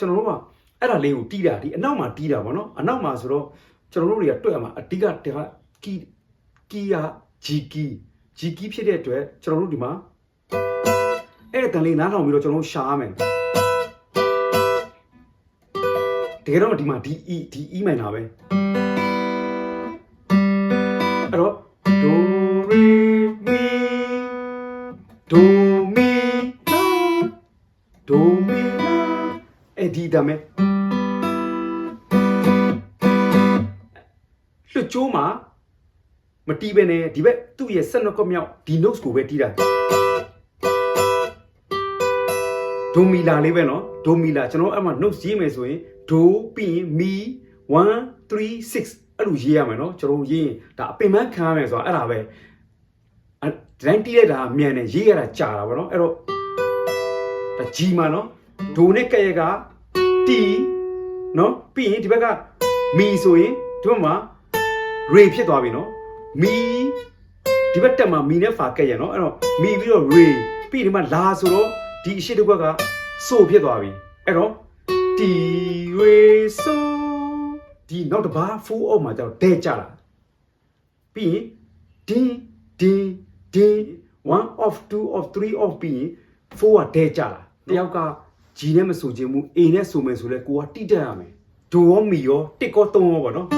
အဲ့တော့ကျွန်တော်တို့ကအဲ့ဒါလေးကိုတီးတာဒီအနောက်မှာတီးတာပေါ့နော်အနောက်မှာဆိုတော့ကျွန်တော်တို့တွေကတွေ့ရမှာအဓိကတကီကီယာဂျီကီဂျီကီဖြစ်တဲ့အတွက်ကျွန်တော်တို့ဒီမှာအဲ့ဒါတန်လေးနားထောင်ပြီးတော့ကျွန်တော်တို့ရှာရမယ်တကယ်တော့ဒီမှာဒီ E ဒီ E မိုင်နာပဲ တတ်မယ်လွတ်ကျိုးမှာမတီးပဲနဲ့ဒီဘက်သူ့ရဲ့ဆက်နှုတ်ကမြောက်ဒီ notes ကိုပဲတီးတာဒိုမီလာလေးပဲနော်ဒိုမီလာကျွန်တော်အဲ့မှာ notes ရေးမယ်ဆိုရင်ဒိုပြီးရင်မီ136အဲ့လိုရေးရမယ်နော်ကျွန်တော်ရေးရင်ဒါအပင်ပန်းခံရမယ်ဆိုတာအဲ့ဒါပဲဒတိုင်းတီးလိုက်တာမြန်တယ်ရေးရတာကြာတာပေါ့နော်အဲ့တော့ဒါ G မှာနော်ဒိုနဲ့ကရဲ့က တီနော်ပြီးရင်ဒီဘက်ကမီဆိုရင်ဒီဘက်မှာရေဖြစ်သွားပြီနော်မီဒီဘက်တက်မှာမီနဲ့ဖာကက်ရနော်အဲ့တော့မီပြီးတော့ရေပြီးဒီမှာလာဆိုတော့ဒီအရှိတစ်ခွက်ကဆိုဖြစ်သွားပြီအဲ့တော့တီရေဆိုဒီနောက်တစ်ပါး4အောက်မှာကျတော့ဒဲကြတာပြီးရင်ဒင်းဒင်းဒင်း1 of 2 of 3 of ပြီးရင်4ကဒဲကြတာတယောက်က G နဲ့မဆိုခြင်းမူ A နဲ့ဆိုမယ်ဆိုလဲကိုကတိတက်ရမယ်ဒိုရောမီရောတစ်ကောသုံးရောပေါ့နော်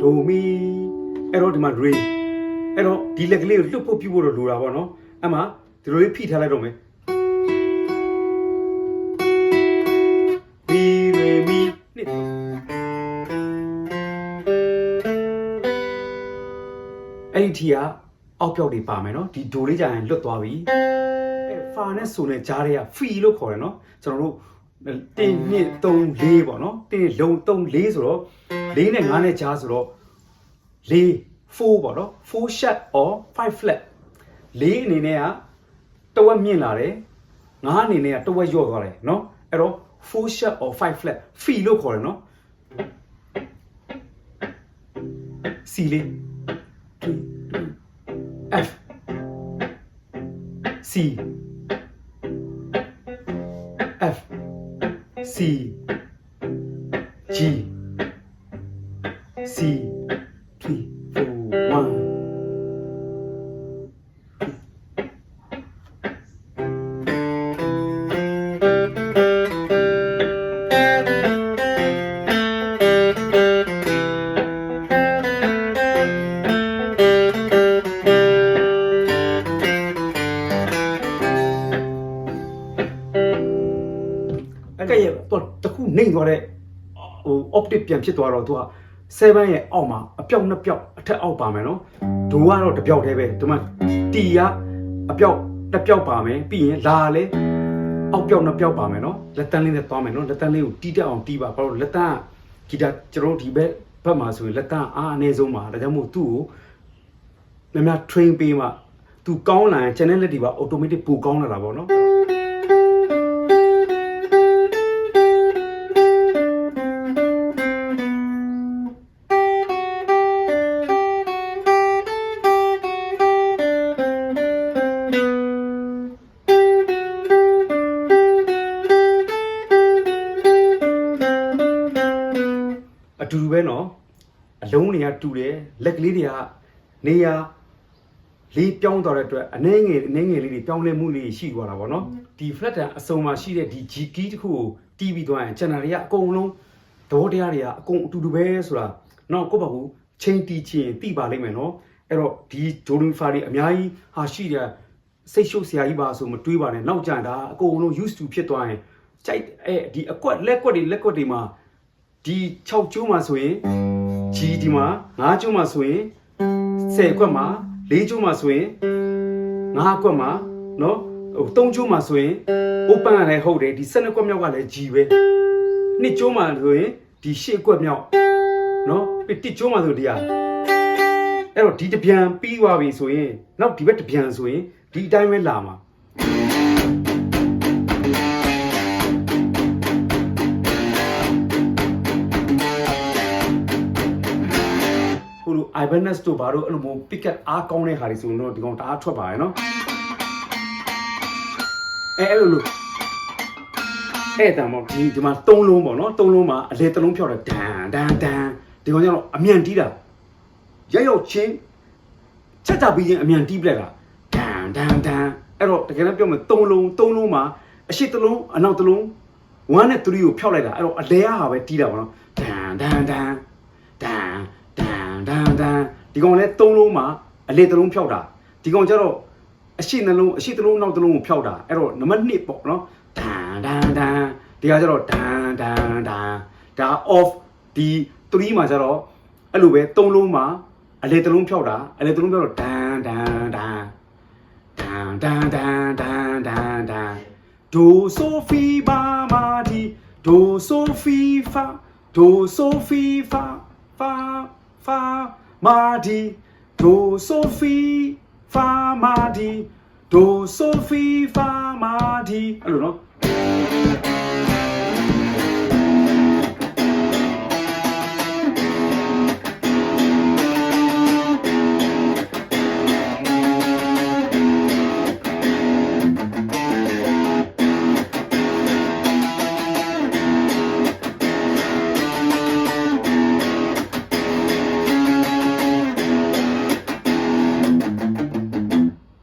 ဒိုမီအဲ့တော့ဒီမှာ re အဲ့တော့ဒီလက်ကလေးကိုလွတ်ဖို့ပြုဖို့တော့လိုတာပေါ့နော်အဲ့မှာဒီလိုလေးဖိထားလိုက်တော့မယ် re re mi နှစ်အဲ့ဒီထီကအောက်ပြောက်တွေပါမယ်နော်ဒီဒိုလေးကြာရင်လွတ်သွားပြီ အဲ့ဖာနဲ့ဆိုနဲ့ဂျားတွေက free လို့ခေါ်တယ်နော်ကျွန်တော်တို့တင်းနှစ်3 4ပေါ့နော်တင်းလုံး3 4ဆိုတော့4နဲ့5နဲ့ဂျားဆိုတော့4 4ပေါ့နော်4 shut or 5 flat 4အနေနဲ့ကတဝက်မြင့်လာတယ်5အနေနဲ့ကတဝက်လျော့သွားတယ်နော်အဲ့တော့4 shut or 5 flat free လို့ခေါ်တယ်နော် C လေး F C F C G သွားတဲ့ဟို optic ပြန်ဖြစ်သွားတော့သူက7ရဲ့အောက်မှာအပြောက်နှစ်ပြောက်အထက်အောက်ပါမယ်နော်ဒိုကတော့တစ်ပြောက်တည်းပဲဒီမှာ T ကအပြောက်တစ်ပြောက်ပါမယ်ပြီးရင်လာလဲအောက်ပြောက်နှစ်ပြောက်ပါမယ်နော်လက်တန်းလေးနဲ့သွားမယ်နော်လက်တန်းလေးကိုတီးတက်အောင်တီးပါဘာလို့လက်တန်းကဂီတာကျွန်တော်တို့ဒီဘက်ဘက်မှာဆိုရင်လက်တန်းအားအနည်းဆုံးပါဒါကြောင့်မို့သူ့ကိုများများ train ပေးမှသူကောင်းလာရင် channel လက်တွေပါ automatic ပိုကောင်းလာတာပေါ့နော် တူတူပဲနော်အလုံးတွေကတူတယ်လက်ကလေးတွေကနေရာလေးပြောင်းသွားတဲ့အတွက်အနေငယ်အနေငယ်လေးတွေပြောင်းလဲမှုလေးရှိသွားတာပေါ့နော်ဒီ flat တန်အစုံမှာရှိတဲ့ဒီ G key တခုကိုတီးပြီးသွားရင် channel တွေကအကုန်လုံးသဘောတရားတွေကအကုန်အတူတူပဲဆိုတာနော်ကိုယ့်ဘာကိုချိန်တီးချင်းတီးပါလိမ့်မယ်နော်အဲ့တော့ဒီ Jordan Fa တွေအများကြီးဟာရှိတဲ့စိတ်ရှုပ်စရာကြီးပါဆိုမတွေးပါနဲ့နောက်ကြံတာအကုန်လုံး used to ဖြစ်သွားရင်ကြိုက်အဲဒီအကွက်လက်ကွက်တွေလက်ကွက်တွေမှာ ဒီ6ကျိုးမှာဆိုရင် G ဒီမှာ9ကျိုးမှာဆိုရင်10ခွက်မှာ4ကျိုးမှာဆိုရင်9ခွက်မှာเนาะဟို3ကျိုးမှာဆိုရင် open ကလည်းဟုတ်တယ်ဒီ12ခွက်မြောက်ကလည်း G ပဲ2ကျိုးမှာဆိုရင်ဒီ10ခွက်မြောက်เนาะပြီး1ကျိုးမှာဆိုဒီဟာအဲ့တော့ဒီတပြန်ပြီးသွားပြီဆိုရင်နောက်ဒီဘက်တပြန်ဆိုရင်ဒီအတိုင်းပဲလာမှာ Ibanez တို့ဘာလို့အဲ့လိုမျိုး pick up အားကောင်းတဲ့ဟာတွေဆိုရင်တော့ဒီကောင်တအားထွက်ပါရဲ့နော်အဲအဲ့လိုလိုအဲ့တန်ပေါ့ဒီဒီမှာ၃လုံးပေါ့နော်၃လုံးမှာအလေတစ်လုံးဖြောက်တယ်ဒန်ဒန်ဒန်ဒီကောင်ကျတော့အမြန်တီးတာရောက်ရောက်ချင်းချက်တာပြီးချင်းအမြန်တီးပလက်တာဒန်ဒန်ဒန်အဲ့တော့တကယ်တော့ပြောမယ်၃လုံး၃လုံးမှာအရှိတစ်လုံးအနောက်တစ်လုံး1နဲ့3ကိုဖြောက်လိုက်တာအဲ့တော့အလဲရဟာပဲတီးတာပေါ့နော်ဒန်ဒန်ဒန်ဒန် ဒန်ဒန်ဒန်ဒီကောင်လည်း၃လုံးမှာအလေတစ်လုံးဖြောက်တာဒီကောင်ကျတော့အရှိနှလုံးအရှိတစ်လုံးနောက်တစ်လုံးကိုဖြောက်တာအဲ့တော့နံပါတ်1ပေါ့နော်ဒန်ဒန်ဒန်ဒီကကျတော့ဒန်ဒန်ဒန်ဒါ off ဒီ3မှာကျတော့အဲ့လိုပဲ၃လုံးမှာအလေတစ်လုံးဖြောက်တာအလေတစ်လုံးဖြောက်တော့ဒန်ဒန်ဒန်ဒန်ဒန်ဒန်ဒန်ဒန်ဒန်ဒိုဆိုဖီဘာမာဒီဒိုဆိုဖီဖာဒိုဆိုဖီဖာဖာ fa ma di do so fi. Fa ma di do so fi. Fa ma di. အဲ့လိုနော်